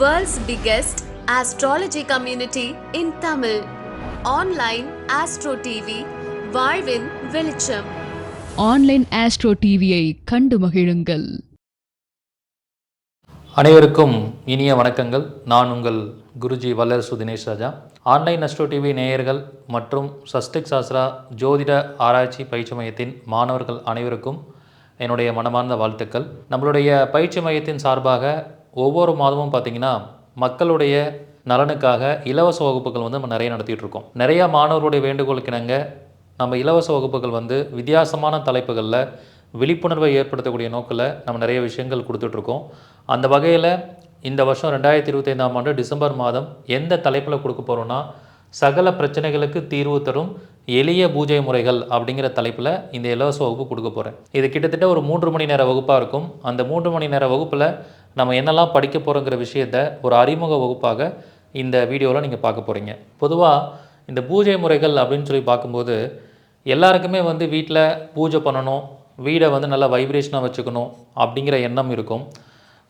World's biggest astrology community in Tamil. Online Astro TV, வாழ்வின் வெளிச்சம். Online astro டிவியை கண்டு மகிழுங்கள். அனைவருக்கும் இனிய வணக்கங்கள். நான் உங்கள் Guruji Vallarasu Dinesh Raja. Online astro TV நேயர்கள் மற்றும் சஸ்டிக் சாஸ்திரா ஜோதிட ஆராய்ச்சி பயிற்சி மையத்தின் மாணவர்கள் அனைவருக்கும் என்னுடைய மனமார்ந்த வாழ்த்துக்கள். நம்மளுடைய பயிற்சி மையத்தின் சார்பாக ஒவ்வொரு மாதமும் பார்த்திங்கன்னா மக்களுடைய நலனுக்காக இலவச வகுப்புகள் வந்து நம்ம நிறைய நடத்திட்டுருக்கோம் இருக்கோம். நிறைய மாணவர்களுடைய வேண்டுகோளுக்கிணங்க நம்ம இலவச வகுப்புகள் வந்து வித்தியாசமான தலைப்புகளில் விழிப்புணர்வை ஏற்படுத்தக்கூடிய நோக்கில் நம்ம நிறைய விஷயங்கள் கொடுத்துட்ருக்கோம் அந்த வகையில் இந்த வருஷம் ரெண்டாயிரத்தி இருபத்தைந்தாம் ஆண்டு டிசம்பர் மாதம் எந்த தலைப்பில் கொடுக்க போகிறோன்னா சகல பிரச்சனைகளுக்கு தீர்வு தரும் எளிய பூஜை முறைகள் அப்படிங்கிற தலைப்பில் இந்த இலவச வகுப்பு கொடுக்க போகிறேன் இது கிட்டத்தட்ட ஒரு மூன்று மணி நேர வகுப்பாக இருக்கும். அந்த மூன்று மணி நேர வகுப்பில் நம்ம என்னெல்லாம் படிக்க போகிறோங்கிற விஷயத்த ஒரு அறிமுக வகுப்பாக இந்த வீடியோவில் நீங்கள் பார்க்க போகிறீங்க பொதுவாக இந்த பூஜை முறைகள் அப்படின்னு சொல்லி பார்க்கும்போது எல்லாருக்குமே வந்து வீட்டில் பூஜை பண்ணணும் வீடை வந்து நல்லா வைப்ரேஷனாக வச்சுக்கணும் அப்படிங்கிற எண்ணம் இருக்கும்.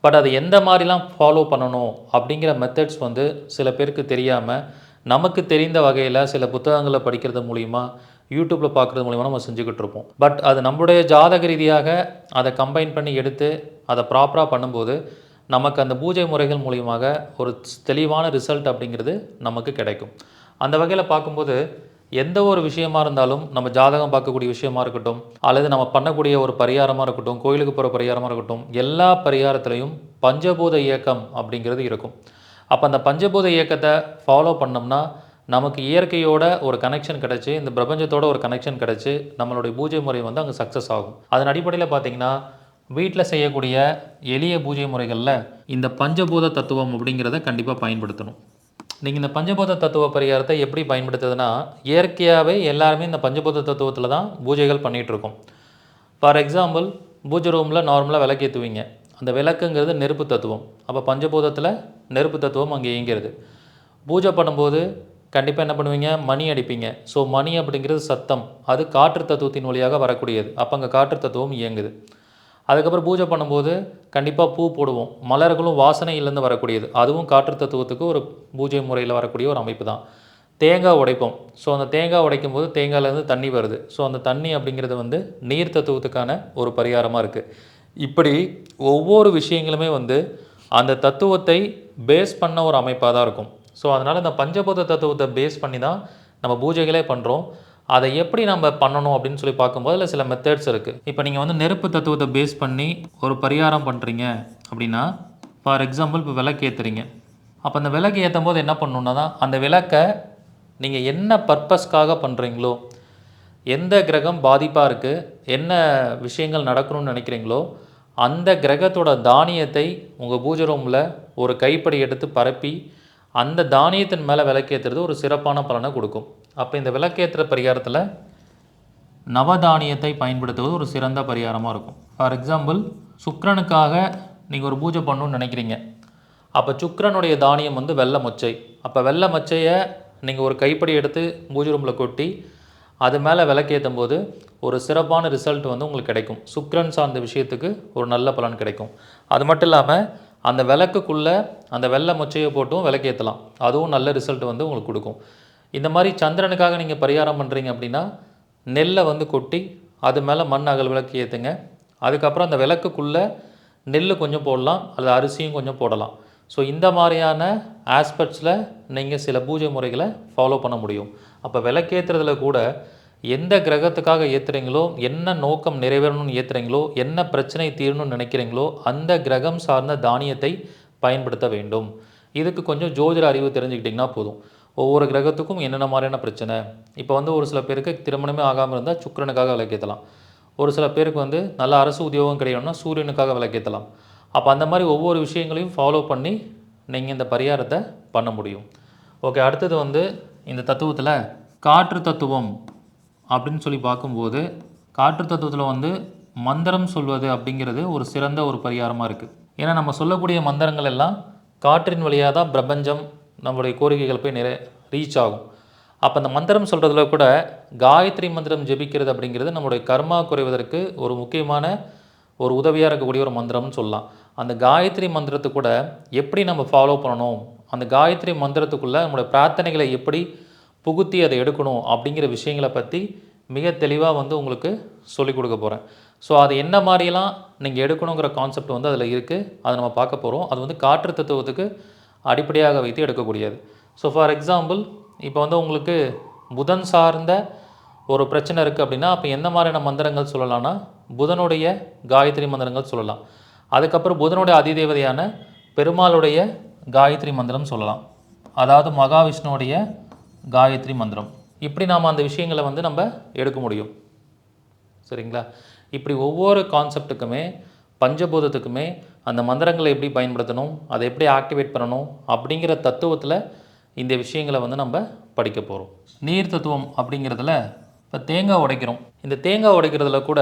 பட் அது எந்த மாதிரிலாம் ஃபாலோ பண்ணணும் அப்படிங்கிற மெத்தட்ஸ் வந்து சில பேருக்கு தெரியாமல் நமக்கு தெரிந்த வகையில் சில புத்தகங்களை படிக்கிறது மூலிமா யூடியூப்பில் பார்க்குறது மூலிமா நம்ம செஞ்சுக்கிட்டு இருப்போம். பட் அது நம்மளுடைய ஜாதக ரீதியாக அதை கம்பைன் பண்ணி எடுத்து அதை ப்ராப்பராக பண்ணும்போது நமக்கு அந்த பூஜை முறைகள் மூலியமாக ஒரு தெளிவான ரிசல்ட் அப்படிங்கிறது நமக்கு கிடைக்கும். அந்த வகையில் பார்க்கும்போது எந்த ஒரு விஷயமா இருந்தாலும் நம்ம ஜாதகம் பார்க்கக்கூடிய விஷயமா இருக்கட்டும் அல்லது நம்ம பண்ணக்கூடிய ஒரு பரிகாரமாக இருக்கட்டும் கோயிலுக்கு போகிற பரிகாரமாக இருக்கட்டும் எல்லா பரிகாரத்திலையும் பஞ்சபூத இயக்கம் அப்படிங்கிறது இருக்கும். அப்போ அந்த பஞ்சபூத இயக்கத்தை ஃபாலோ பண்ணோம்னா நமக்கு இயற்கையோட ஒரு கனெக்ஷன் கிடச்சி இந்த பிரபஞ்சத்தோட ஒரு கனெக்ஷன் கிடச்சி நம்மளுடைய பூஜை முறை வந்து அங்கே சக்ஸஸ் ஆகும். அதன் அடிப்படையில் பார்த்தீங்கன்னா வீட்டில் செய்யக்கூடிய எளிய பூஜை முறைகளில் இந்த பஞ்சபூத தத்துவம் அப்படிங்கிறத கண்டிப்பாக பயன்படுத்தணும். நீங்கள் இந்த பஞ்சபூத தத்துவ பரிகாரத்தை எப்படி பயன்படுத்துதுன்னா இயற்கையாகவே எல்லாருமே இந்த பஞ்சபூத தத்துவத்தில் தான் பூஜைகள் பண்ணிகிட்ருக்கோம் ஃபார் எக்ஸாம்பிள் பூஜை ரூமில் நார்மலாக விளக்கேற்றுவீங்க அந்த விளக்குங்கிறது நெருப்பு தத்துவம். அப்போ பஞ்சபூதத்தில் நெருப்பு தத்துவம் அங்கே இயங்கிறது. பூஜை பண்ணும்போது கண்டிப்பாக என்ன பண்ணுவீங்க? மணி அடிப்பீங்க. ஸோ மணி அப்படிங்கிறது சத்தம். அது காற்று தத்துவத்தின் வழியாக வரக்கூடியது. அப்போ அங்கே காற்று தத்துவம் இயங்குது. அதுக்கப்புறம் பூஜை பண்ணும்போது கண்டிப்பாக பூ போடுவோம். மலர்களும் வாசனையிலேருந்து வரக்கூடியது. அதுவும் காற்று தத்துவத்துக்கு ஒரு பூஜை முறையில் வரக்கூடிய ஒரு அமைப்பு தான் தேங்காய் உடைப்போம். ஸோ அந்த தேங்காய் உடைக்கும் போது தேங்காயிலேருந்து தண்ணி வருது. ஸோ அந்த தண்ணி அப்படிங்கிறது வந்து நீர் தத்துவத்துக்கான ஒரு பரிகாரமாக இருக்குது இப்படி ஒவ்வொரு விஷயங்களுமே வந்து அந்த தத்துவத்தை பேஸ் பண்ண ஒரு அமைப்பாக தான் இருக்கும். ஸோ அதனால் இந்த பஞ்சபூத தத்துவத்தை பேஸ் பண்ணி தான் நம்ம பூஜைகளே பண்ணுறோம் அதை எப்படி நம்ம பண்ணணும் அப்படின்னு சொல்லி பார்க்கும்போது அதில் சில மெத்தட்ஸ் இருக்குது இப்போ நீங்கள் வந்து நெருப்பு தத்துவத்தை பேஸ் பண்ணி ஒரு பரிகாரம் பண்ணுறீங்க அப்படின்னா ஃபார் எக்ஸாம்பிள் இப்போ விளக்கு ஏற்றுறீங்க அப்போ அந்த விளக்கு ஏற்றும் போது என்ன பண்ணணுன்னா தான் அந்த விளக்கை நீங்கள் என்ன பர்பஸ்க்காக பண்ணுறீங்களோ எந்த கிரகம் பாதிப்பாக இருக்குது என்ன விஷயங்கள் நடக்கணும்னு நினைக்கிறீங்களோ அந்த கிரகத்தோட தானியத்தை உங்கள் பூஜை ரூமில் ஒரு கைப்படி எடுத்து பரப்பி அந்த தானியத்தின் மேலே விளக்கேற்றுறது ஒரு சிறப்பான பலனை கொடுக்கும். அப்போ இந்த விளக்கேற்றுற பரிகாரத்தில் நவதானியத்தை பயன்படுத்துவது ஒரு சிறந்த பரிகாரமாக இருக்கும். ஃபார் எக்ஸாம்பிள் சுக்கரனுக்காக நீங்கள் ஒரு பூஜை பண்ணணும்னு நினைக்கிறீங்க. அப்போ சுக்கரனுடைய தானியம் வந்து வெள்ளை மொச்சை. அப்போ வெள்ளை மொச்சையை நீங்கள் ஒரு கைப்படி எடுத்து பூஜை ரூமில் கொட்டி அது மேலே விளக்கேற்றும் போது ஒரு சிறப்பான ரிசல்ட் வந்து உங்களுக்கு கிடைக்கும். சுக்ரன் சார்ந்த விஷயத்துக்கு ஒரு நல்ல பலன் கிடைக்கும். அது மட்டும் இல்லாமல் அந்த விளக்குக்குள்ளே அந்த வெள்ளை மொச்சையை போட்டும் விளக்கேற்றலாம் அதுவும் நல்ல ரிசல்ட் வந்து உங்களுக்கு கொடுக்கும். இந்த மாதிரி சந்திரனுக்காக நீங்கள் பரிகாரம் பண்ணுறீங்க அப்படின்னா நெல்லை வந்து கொட்டி அது மேலே மண் அகல் விளக்கு ஏற்றுங்க அதுக்கப்புறம் அந்த விளக்குக்குள்ளே நெல் கொஞ்சம் போடலாம். அல்லது அரிசியும் கொஞ்சம் போடலாம். ஸோ இந்த மாதிரியான ஆஸ்பெக்ட்ஸில் நீங்கள் சில பூஜை முறைகளை ஃபாலோ பண்ண முடியும். அப்போ விளக்கேற்றுறதுல கூட எந்த கிரகத்துக்காக ஏற்றுறீங்களோ என்ன நோக்கம் நிறைவேறணும்னு ஏற்றுறீங்களோ என்ன பிரச்சனை தீரணும்னு நினைக்கிறீங்களோ அந்த கிரகம் சார்ந்த தானியத்தை பயன்படுத்த வேண்டும். இதுக்கு கொஞ்சம் ஜோதிட அறிவு தெரிஞ்சுக்கிட்டிங்கன்னா போதும். ஒவ்வொரு கிரகத்துக்கும் என்னென்ன மாதிரியான பிரச்சனை? இப்போ வந்து ஒரு சில பேருக்கு திருமணமே ஆகாமல் இருந்தால் சுக்கிரனுக்காக விளக்கேற்றலாம் ஒரு சில பேருக்கு வந்து நல்ல அரசு உத்தியோகம் கிடைக்கணும்னா சூரியனுக்காக விளக்கேற்றலாம் அப்போ அந்த மாதிரி ஒவ்வொரு விஷயங்களையும் ஃபாலோ பண்ணி நீங்கள் இந்த பரிகாரத்தை பண்ண முடியும். ஓகே அடுத்தது வந்து இந்த தத்துவத்தில் காற்று தத்துவம் அப்படின்னு சொல்லி பார்க்கும்போது காற்று தத்துவத்தில் வந்து மந்திரம் சொல்வது அப்படிங்கிறது ஒரு சிறந்த ஒரு பரிகாரமாக இருக்குது ஏன்னா நம்ம சொல்லக்கூடிய மந்திரங்கள் எல்லாம் காற்றின் வழியாக தான் பிரபஞ்சம் நம்மளுடைய கோரிக்கைகள் போய் நிறைய ரீச் ஆகும். அப்போ அந்த மந்திரம் சொல்கிறதுல கூட காயத்ரி மந்திரம் ஜெபிக்கிறது அப்படிங்கிறது நம்மளுடைய கர்மா குறைவதற்கு ஒரு முக்கியமான ஒரு உதவியாக இருக்கக்கூடிய ஒரு மந்திரம்னு சொல்லலாம். அந்த காயத்ரி மந்திரத்தை கூட எப்படி நம்ம ஃபாலோ பண்ணணும்? அந்த காயத்ரி மந்திரத்துக்குள்ளே நம்மளுடைய பிரார்த்தனைகளை எப்படி புகுத்தி அதை எடுக்கணும்? அப்படிங்கிற விஷயங்களை பற்றி மிக தெளிவாக வந்து உங்களுக்கு சொல்லிக் கொடுக்க போகிறேன் ஸோ அது என்ன மாதிரிலாம் நீங்கள் எடுக்கணுங்கிற கான்செப்ட் வந்து அதில் இருக்குது அதை நம்ம பார்க்க போகிறோம் அது வந்து காற்று தத்துவத்துக்கு அடிப்படையாக வைத்து எடுக்கக்கூடியது. ஸோ ஃபார் எக்ஸாம்பிள் இப்போ வந்து உங்களுக்கு புதன் சார்ந்த ஒரு பிரச்சனை இருக்குது அப்படின்னா அப்போ எந்த மாதிரியான மந்திரங்கள் சொல்லலாம்னா புதனுடைய காயத்ரி மந்திரங்கள் சொல்லலாம். அதுக்கப்புறம் புதனுடைய அதிதேவதையான பெருமாளுடைய காயத்ரி மந்திரம் சொல்லலாம். அதாவது மகாவிஷ்ணுவுடைய காயத்ரி மந்திரம். இப்படி நாம் அந்த விஷயங்களை வந்து நம்ம எடுக்க முடியும். சரிங்களா? இப்படி ஒவ்வொரு கான்செப்ட்டுக்குமே பஞ்சபூதத்துக்குமே அந்த மந்திரங்களை எப்படி பயன்படுத்தணும் அதை எப்படி ஆக்டிவேட் பண்ணணும் அப்படிங்கிற தத்துவத்தில் இந்த விஷயங்களை வந்து நம்ம படிக்க போகிறோம் நீர் தத்துவம் அப்படிங்கிறதுல இப்போ தேங்காய் உடைக்கிறோம். இந்த தேங்காய் உடைக்கிறதுல கூட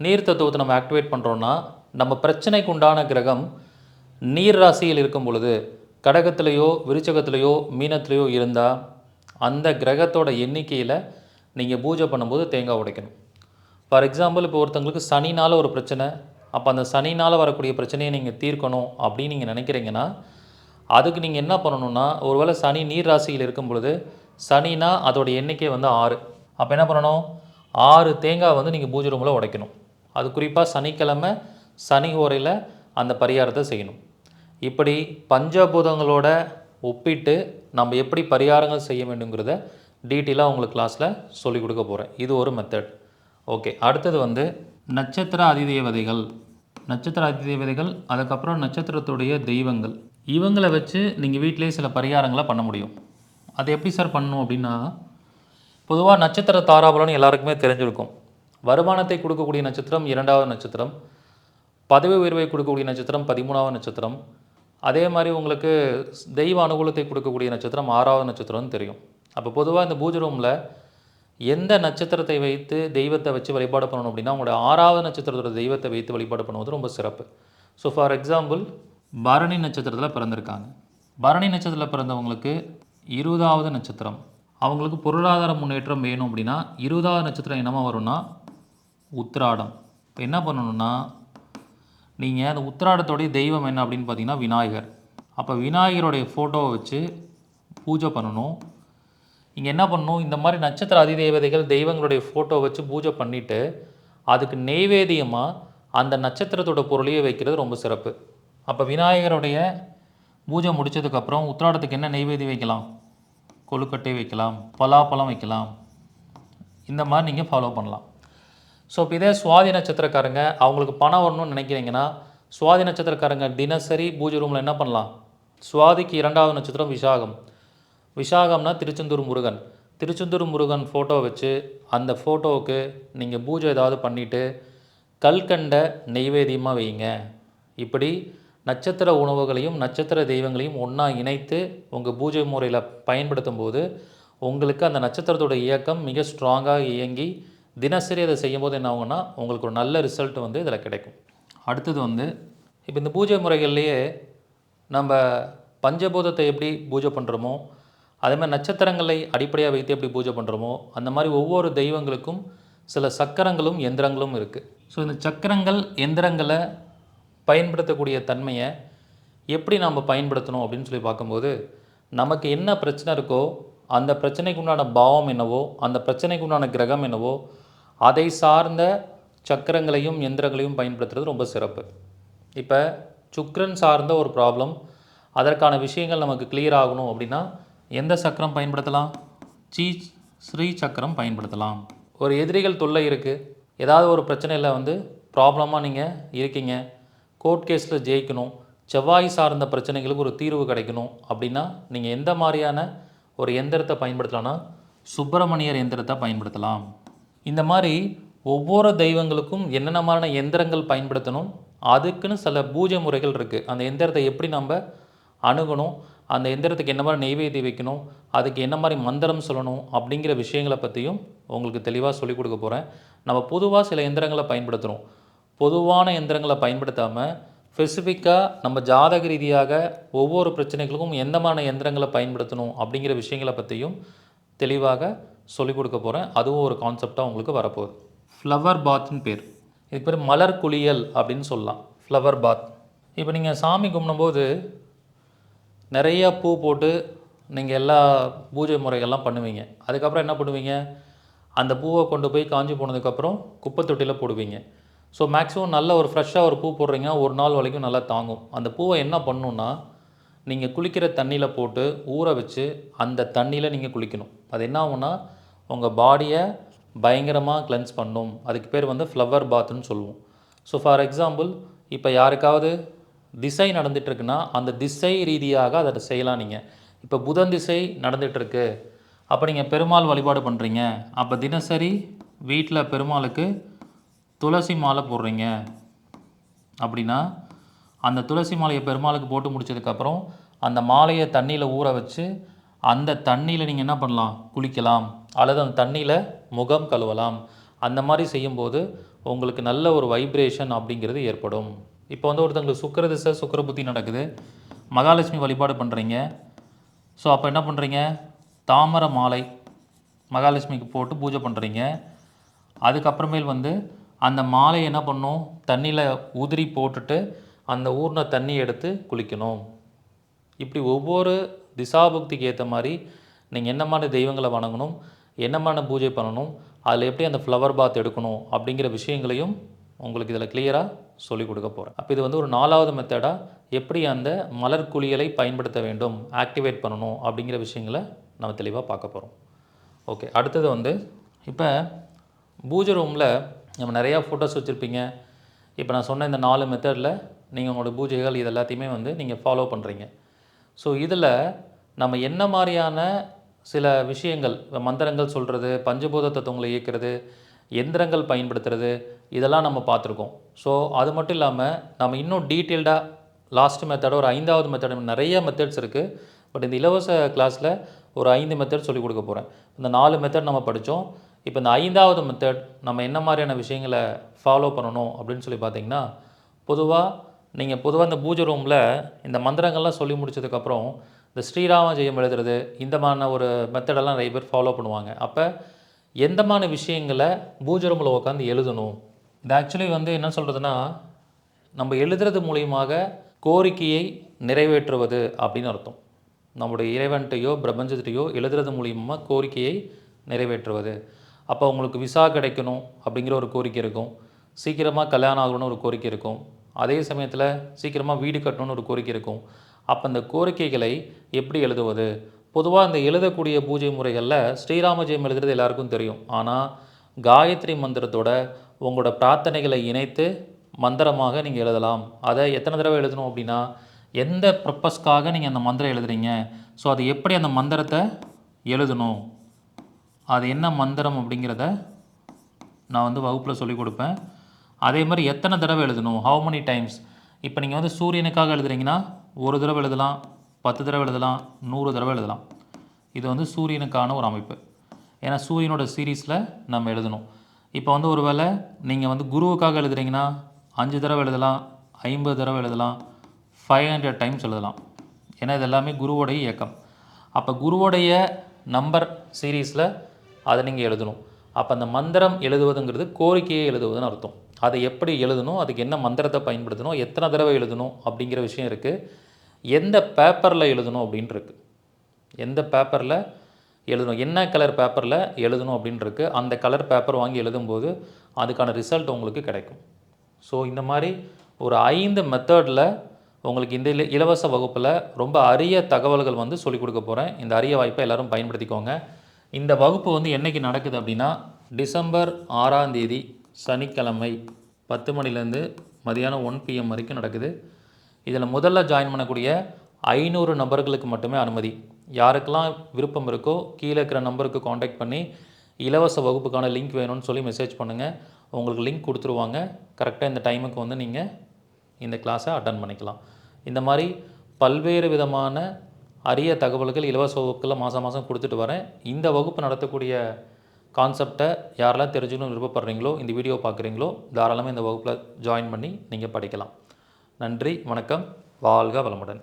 நீர் தத்துவத்தை நம்ம ஆக்டிவேட் பண்ணுறோன்னா நம்ம பிரச்சனைக்கு உண்டான கிரகம் நீர் ராசியில் இருக்கும் பொழுது கடகத்திலேயோ விருச்சகத்திலேயோ மீனத்திலேயோ இருந்தால் அந்த கிரகத்தோட எண்ணிக்கையில் நீங்கள் பூஜை பண்ணும்போது தேங்காய் உடைக்கணும். ஃபார் எக்ஸாம்பிள் இப்போ ஒருத்தங்களுக்கு சனினால் ஒரு பிரச்சனை அப்போ அந்த சனினால் வரக்கூடிய பிரச்சனையை நீங்கள் தீர்க்கணும் அப்படின்னு நீங்கள் நினைக்கிறீங்கன்னா அதுக்கு நீங்கள் என்ன பண்ணணும்னா ஒருவேளை சனி நீர் ராசியில் இருக்கும் பொழுது சனினா அதோட எண்ணிக்கை வந்து ஆறு. அப்போ என்ன பண்ணணும்? ஆறு தேங்காய் வந்து நீங்கள் பூஜை ரூமில் உடைக்கணும். அது குறிப்பாக சனிக்கிழமை சனி ஓரையில் அந்த பரிகாரத்தை செய்யணும். இப்படி பஞ்சபூதங்களோட ஒப்பிட்டு நம்ம எப்படி பரிகாரங்கள் செய்ய வேண்டுங்கிறத டீட்டெயிலாக உங்களுக்கு கிளாஸில் சொல்லிக் கொடுக்க போகிறேன் இது ஒரு மெத்தட் ஓகே அடுத்தது வந்து நட்சத்திர அதிதேவதைகள். நட்சத்திர அதிதேவதைகள் அதுக்கப்புறம் நட்சத்திரத்துடைய தெய்வங்கள். இவங்களை வச்சு நீங்கள் வீட்டிலேயே சில பரிகாரங்களை பண்ண முடியும். அது எப்படி சார் பண்ணணும் அப்படின்னா பொதுவாக நட்சத்திர தாராபலன் எல்லாருக்குமே தெரிஞ்சிருக்கும். வருமானத்தை கொடுக்கக்கூடிய நட்சத்திரம் இரண்டாவது நட்சத்திரம். பதவி உயர்வை கொடுக்கக்கூடிய நட்சத்திரம் பதிமூணாவது நட்சத்திரம். அதே மாதிரி உங்களுக்கு தெய்வ அனுகூலத்தை கொடுக்கக்கூடிய நட்சத்திரம் ஆறாவது நட்சத்திரம்னு தெரியும். அப்போ பொதுவாக இந்த பூஜை ரூமில் எந்த நட்சத்திரத்தை வைத்து தெய்வத்தை வச்சு வழிபாடு பண்ணணும் அப்படின்னா உங்களோட ஆறாவது நட்சத்திரத்தோட தெய்வத்தை வைத்து வழிபாடு பண்ணுவது ரொம்ப சிறப்பு. ஸோ ஃபார் எக்ஸாம்பிள் பரணி நட்சத்திரத்தில் பிறந்திருக்காங்க. பரணி நட்சத்திரத்தில் பிறந்தவங்களுக்கு இருபதாவது நட்சத்திரம். அவங்களுக்கு பொருளாதார முன்னேற்றம் வேணும் அப்படின்னா இருபதாவது நட்சத்திரம் என்னமா வரும்னா உத்திராடம். இப்போ என்ன பண்ணணும்னா நீங்கள் அந்த உத்திராடத்தோடைய தெய்வம் என்ன அப்படின்னு பார்த்தீங்கன்னா விநாயகர். அப்போ விநாயகருடைய ஃபோட்டோவை வச்சு பூஜை பண்ணணும். இங்கே என்ன பண்ணணும்? இந்த மாதிரி நட்சத்திர அதிதேவதைகள் தெய்வங்களுடைய ஃபோட்டோ வச்சு பூஜை பண்ணிவிட்டு அதுக்கு நெய்வேதியமாக அந்த நட்சத்திரத்தோட பொருளையே வைக்கிறது ரொம்ப சிறப்பு. அப்போ விநாயகருடைய பூஜை முடிச்சதுக்கப்புறம் உத்திராடத்துக்கு என்ன நெய்வேதி வைக்கலாம்? கொழுக்கட்டை வைக்கலாம் பலாப்பழம் வைக்கலாம். இந்த மாதிரி நீங்கள் ஃபாலோ பண்ணலாம். ஸோ இப்போ இதே சுவாதி நட்சத்திரக்காரங்க அவங்களுக்கு பணம் வரணும்னு நினைக்கிறீங்கன்னா சுவாதி நட்சத்திரக்காரங்க தினசரி பூஜை ரூமில் என்ன பண்ணலாம்? சுவாதிக்கு இரண்டாவது நட்சத்திரம் விசாகம். விசாகம்னா திருச்செந்தூர் முருகன். திருச்செந்தூர் முருகன் ஃபோட்டோ வச்சு அந்த ஃபோட்டோவுக்கு நீங்கள் பூஜை ஏதாவது பண்ணிவிட்டு கல்கண்ட நெய்வேதியமாக வைங்க இப்படி நட்சத்திர உணவுகளையும் நட்சத்திர தெய்வங்களையும் ஒன்றா இணைத்து உங்கள் பூஜை முறையில் பயன்படுத்தும் போது உங்களுக்கு அந்த நட்சத்திரத்தோட இயக்கம் மிக ஸ்ட்ராங்காக இயங்கி தினசரி அதை செய்யும்போது என்ன ஆகும்னா உங்களுக்கு ஒரு நல்ல ரிசல்ட் வந்து இதில் கிடைக்கும். அடுத்தது வந்து இப்போ இந்த பூஜை முறைகள்லேயே நம்ம பஞ்சபூதத்தை எப்படி பூஜை பண்ணுறோமோ அதே மாதிரி நட்சத்திரங்களை அடிப்படையாக வைத்து எப்படி பூஜை பண்ணுறோமோ அந்த மாதிரி ஒவ்வொரு தெய்வங்களுக்கும் சில சக்கரங்களும் எந்திரங்களும் இருக்குது ஸோ இந்த சக்கரங்கள் எந்திரங்களை பயன்படுத்தக்கூடிய தன்மையை எப்படி நாம் பயன்படுத்தணும் அப்படின்னு சொல்லி பார்க்கும்போது நமக்கு என்ன பிரச்சனை இருக்கோ அந்த பிரச்சனைக்கு உண்டான பாவம் என்னவோ அந்த பிரச்சனைக்கு உண்டான கிரகம் என்னவோ அதை சார்ந்த சக்கரங்களையும் எந்திரங்களையும் பயன்படுத்துறது ரொம்ப சிறப்பு. இப்போ சுக்ரன் சார்ந்த ஒரு ப்ராப்ளம் அதற்கான விஷயங்கள் நமக்கு கிளியர் ஆகணும் அப்படின்னா எந்த சக்கரம் பயன்படுத்தலாம்? சீ ஸ்ரீ சக்கரம் பயன்படுத்தலாம். ஒரு எதிரிகள் தொல்லை இருக்குது ஏதாவது ஒரு பிரச்சனையில் வந்து ப்ராப்ளமாக நீங்கள் இருக்கீங்க. கோர்ட் கேஸில் ஜெயிக்கணும். செவ்வாய் சார்ந்த பிரச்சனைகளுக்கு ஒரு தீர்வு கிடைக்கணும் அப்படின்னா நீங்கள் எந்த மாதிரியான ஒரு எந்திரத்தை பயன்படுத்தலாம்னா சுப்பிரமணியர் எந்திரத்தை பயன்படுத்தலாம். இந்த மாதிரி ஒவ்வொரு தெய்வங்களுக்கும் என்னென்ன மாதிரியான எந்திரங்கள் பயன்படுத்தணும்? அதுக்குன்னு சில பூஜை முறைகள் இருக்குது அந்த எந்திரத்தை எப்படி நம்ம அணுகணும்? அந்த எந்திரத்துக்கு என்ன மாதிரி நெய்வேதி வைக்கணும்? அதுக்கு என்ன மாதிரி மந்திரம் சொல்லணும்? அப்படிங்கிற விஷயங்களை பற்றியும் உங்களுக்கு தெளிவாக சொல்லிக் கொடுக்க போகிறேன் நம்ம பொதுவாக சில எந்திரங்களை பயன்படுத்துகிறோம் பொதுவான எந்திரங்களை பயன்படுத்தாமல் ஸ்பெசிஃபிக்காக நம்ம ஜாதக ரீதியாக ஒவ்வொரு பிரச்சனைகளுக்கும் எந்த மாதிரி எந்திரங்களை பயன்படுத்தணும்? அப்படிங்கிற விஷயங்களை பற்றியும் தெளிவாக சொல்லிக் கொடுக்க போகிறேன் அதுவும் ஒரு கான்செப்டாக உங்களுக்கு வரப்போகுது. ஃப்ளவர் பாத்னு பேர். இதுக்கு பேர் மலர் குளியல் அப்படின்னு சொல்லலாம். ஃப்ளவர் பாத் இப்போ நீங்கள் சாமி கும்பிடும்போது நிறைய பூ போட்டு நீங்கள் எல்லா பூஜை முறைகள்லாம் பண்ணுவீங்க. அதுக்கப்புறம் என்ன பண்ணுவீங்க? அந்த பூவை கொண்டு போய் காஞ்சி போனதுக்கப்புறம் குப்பை தொட்டியில் போடுவீங்க. ஸோ மேக்ஸிமம் நல்ல ஒரு ஃப்ரெஷ்ஷாக ஒரு பூ போடுறீங்கன்னா ஒரு நாள் வரைக்கும் நல்லா தாங்கும். அந்த பூவை என்ன பண்ணணுன்னா நீங்கள் குளிக்கிற தண்ணியில் போட்டு ஊற வச்சு அந்த தண்ணியில் நீங்கள் குளிக்கணும். அது என்ன ஆகும்னா உங்கள் பாடியை பயங்கரமாக கிளென்ஸ் பண்ணும். அதுக்கு பேர் வந்து ஃப்ளவர் பாத்னு சொல்லுவோம். ஸோ ஃபார் எக்ஸாம்பிள் இப்போ யாருக்காவது திசை நடந்துகிட்ருக்குன்னா அந்த திசை ரீதியாக அதை செய்யலாம் நீங்கள் இப்போ புதன் திசை நடந்துகிட்ருக்கு அப்போ நீங்கள் பெருமாள் வழிபாடு பண்ணுறீங்க அப்போ தினசரி வீட்டில் பெருமாளுக்கு துளசி மாலை போடுறீங்க. அப்படின்னா அந்த துளசி மாலையை பெருமாளுக்கு போட்டு முடிச்சதுக்கப்புறம் அந்த மாலையை தண்ணியில் ஊற வச்சு அந்த தண்ணியில் நீங்கள் என்ன பண்ணலாம்? குளிக்கலாம். அல்லது அந்த தண்ணியில் முகம் கழுவலாம். அந்த மாதிரி செய்யும்போது உங்களுக்கு நல்ல ஒரு வைப்ரேஷன் அப்படிங்கிறது ஏற்படும். இப்போ வந்து ஒருத்தங்களுக்கு சுக்கிர திசை சுக்கிர புத்தி நடக்குது. மகாலட்சுமி வழிபாடு பண்ணுறீங்க ஸோ அப்போ என்ன பண்ணுறீங்க தாமரை மாலை மகாலட்சுமிக்கு போட்டு பூஜை பண்ணுறீங்க அதுக்கப்புறமேல் வந்து அந்த மாலையை என்ன பண்ணும்? தண்ணியில் உதிரி போட்டுட்டு அந்த ஊர்ன தண்ணி எடுத்து குளிக்கணும். இப்படி ஒவ்வொரு திசாபுக்திக்கு ஏற்ற மாதிரி நீங்கள் என்ன மாதிரி தெய்வங்களை வணங்கணும்? என்னமான பூஜை பண்ணணும்? அதில் எப்படி அந்த ஃப்ளவர் பாத் எடுக்கணும்? அப்படிங்கிற விஷயங்களையும் உங்களுக்கு இதில் கிளியராக சொல்லிக் கொடுக்க போகிறேன் அப்போ இது வந்து ஒரு நாலாவது மெத்தடாக எப்படி அந்த மலர் குளியலை பயன்படுத்த வேண்டும்? ஆக்டிவேட் பண்ணணும்? அப்படிங்கிற விஷயங்களை நம்ம தெளிவாக பார்க்க போகிறோம் ஓகே அடுத்தது வந்து இப்போ பூஜை ரூமில் நம்ம நிறையா ஃபோட்டோஸ் வச்சுருப்பீங்க. இப்போ நான் சொன்ன இந்த நாலு மெத்தடில் நீங்கள் உங்களோட பூஜைகள் இது எல்லாத்தையுமே வந்து நீங்கள் ஃபாலோ பண்ணுறீங்க ஸோ இதில் நம்ம என்ன மாதிரியான சில விஷயங்கள் மந்திரங்கள் சொல்கிறது பஞ்சபூத தத்துவங்களை இயக்கிறது எந்திரங்கள் பயன்படுத்துறது இதெல்லாம் நம்ம பார்த்துருக்கோம். ஸோ அது மட்டும் இல்லாமல் நம்ம இன்னும் டீட்டெயில்டாக லாஸ்ட் மெத்தட ஒரு ஐந்தாவது மெத்தட் நிறைய மெத்தட்ஸ் இருக்குது பட் இந்த இலவச கிளாஸில் ஒரு ஐந்து மெத்தட் சொல்லிக் கொடுக்க போகிறேன் இந்த நாலு மெத்தட் நம்ம படித்தோம் இப்போ இந்த ஐந்தாவது மெத்தட் நம்ம என்ன மாதிரியான விஷயங்களை ஃபாலோ பண்ணணும் அப்படின்னு சொல்லி பார்த்தீங்கன்னா பொதுவாக நீங்கள் பொதுவாக இந்த பூஜை ரூமில் இந்த மந்திரங்கள்லாம் சொல்லி முடிச்சதுக்கப்புறம் இந்த ஸ்ரீராம ஜெயம் எழுதுறது இந்த மாதிரி ஒரு மெத்தடெல்லாம் நிறைய பேர் ஃபாலோ பண்ணுவாங்க. அப்போ எந்த மாதிரி விஷயங்களை பூஜரமில் உட்காந்து எழுதணும்? இது ஆக்சுவலி வந்து என்ன சொல்கிறதுனா நம்ம எழுதுறது மூலியமாக கோரிக்கையை நிறைவேற்றுவது அப்படின்னு அர்த்தம். நம்முடைய இறைவன்கிட்டையோ பிரபஞ்சத்திட்டையோ எழுதுறது மூலியமாக கோரிக்கையை நிறைவேற்றுவது. அப்போ உங்களுக்கு விசா கிடைக்கணும் அப்படிங்கிற ஒரு கோரிக்கை இருக்கும். சீக்கிரமாக கல்யாணம் ஆகணும்னு ஒரு கோரிக்கை இருக்கும். அதே சமயத்தில் சீக்கிரமாக வீடு கட்டணும்னு ஒரு கோரிக்கை இருக்கும். அப்போ அந்த கோரிக்கைகளை எப்படி எழுதுவது? பொதுவாக இந்த எழுதக்கூடிய பூஜை முறைகளில் ஸ்ரீராமஜெயம் எழுதுறது எல்லாருக்கும் தெரியும். ஆனால் காயத்ரி மந்திரத்தோட உங்களோட பிரார்த்தனைகளை இணைத்து மந்திரமாக நீங்கள் எழுதலாம். அதை எத்தனை தடவை எழுதணும் அப்படின்னா எந்த ப்ரப்பஸ்க்காக நீங்கள் அந்த மந்திரம் எழுதுறீங்க? ஸோ அது எப்படி அந்த மந்திரத்தை எழுதணும்? அது என்ன மந்திரம் அப்படிங்கிறத நான் வந்து வகுப்பில் சொல்லிக் கொடுப்பேன். அதே மாதிரி எத்தனை தடவை எழுதணும்? ஹவு மெனி டைம்ஸ் இப்போ நீங்கள் வந்து சூரியனுக்காக எழுதுறீங்கன்னா ஒரு தடவை எழுதலாம் பத்து தடவை எழுதலாம் நூறு தடவை எழுதலாம். இது வந்து சூரியனுக்கான ஒரு அமைப்பு. ஏன்னா சூரியனோட சீரீஸில் நம்ம எழுதணும். இப்போ வந்து ஒரு வேளை நீங்கள் வந்து குருவுக்காக எழுதுறீங்கன்னா அஞ்சு தடவை எழுதலாம் ஐம்பது தடவை எழுதலாம் ஃபைவ் ஹண்ட்ரட் டைம்ஸ் எழுதலாம். ஏன்னா இது எல்லாமே குருவோடைய இயக்கம். அப்போ குருவோடைய நம்பர் சீரீஸில் அதை நீங்கள் எழுதணும். அப்போ அந்த மந்திரம் எழுதுவதுங்கிறது கோரிக்கையை எழுதுவதுன்னு அர்த்தம். அதை எப்படி எழுதணும் அதுக்கு என்ன மந்திரத்தை பயன்படுத்தணும் எத்தனை தடவை எழுதணும் அப்படிங்கிற விஷயம் இருக்குது எந்த பேப்பரில் எழுதணும் அப்படின்னு எந்த பேப்பரில் எழுதணும் என்ன கலர் பேப்பரில் எழுதணும் அப்படின்னு அந்த கலர் பேப்பர் வாங்கி எழுதும்போது அதுக்கான ரிசல்ட் உங்களுக்கு கிடைக்கும். ஸோ இந்த மாதிரி ஒரு ஐந்து மெத்தடில் உங்களுக்கு இந்த இல- இலவச வகுப்பில் ரொம்ப அரிய தகவல்கள் வந்து சொல்லிக் கொடுக்க போகிறேன் இந்த அரிய வாய்ப்பை எல்லோரும் பயன்படுத்திக்கோங்க. இந்த வகுப்பு வந்து என்னைக்கு நடக்குது அப்படின்னா டிசம்பர் ஆறாம் தேதி சனிக்கிழமை பத்து மணிலேருந்து மதியானம் ஒன் பிஎம் வரைக்கும் நடக்குது. இதில் முதல்ல ஜாயின் பண்ணக்கூடிய ஐநூறு நபர்களுக்கு மட்டுமே அனுமதி. யாருக்கெல்லாம் விருப்பம் இருக்கோ கீழே இருக்கிற நம்பருக்கு காண்டாக்ட் பண்ணி இலவச வகுப்புக்கான லிங்க் வேணும்னு சொல்லி மெசேஜ் பண்ணுங்கள் உங்களுக்கு லிங்க் கொடுத்துருவாங்க. கரெக்டாக இந்த டைமுக்கு வந்து நீங்கள் இந்த கிளாஸை அட்டன் பண்ணிக்கலாம். இந்த மாதிரி பல்வேறு விதமான அரிய தகவல்கள் இலவச வகுப்புகளில் மாதம் மாதம் கொடுத்துட்டு வரேன். இந்த வகுப்பு நடத்தக்கூடிய கான்செப்டை யாரெல்லாம் தெரிஞ்சுக்கணும்னு விருப்பப்படுறீங்களோ இந்த வீடியோ பார்க்குறீங்களோ தாராளமாக இந்த வகுப்பில் ஜாயின் பண்ணி நீங்கள் படிக்கலாம். நன்றி வணக்கம் வாழ்க வளமுடன்.